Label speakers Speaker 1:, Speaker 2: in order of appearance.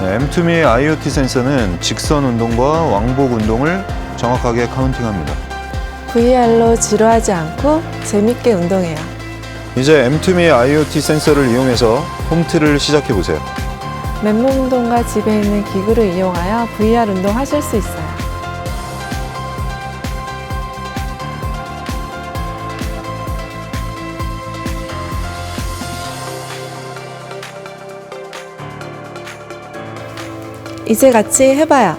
Speaker 1: 네, M2M의 IoT 센서는 직선 운동과 왕복 운동을 정확하게 카운팅합니다.
Speaker 2: VR로 지루하지 않고 재밌게 운동해요.
Speaker 1: 이제 M2M의 IoT 센서를 이용해서 홈트를 시작해 보세요.
Speaker 2: 맨몸 운동과 집에 있는 기구를 이용하여 VR 운동 하실 수 있어요. 이제 같이 해봐요.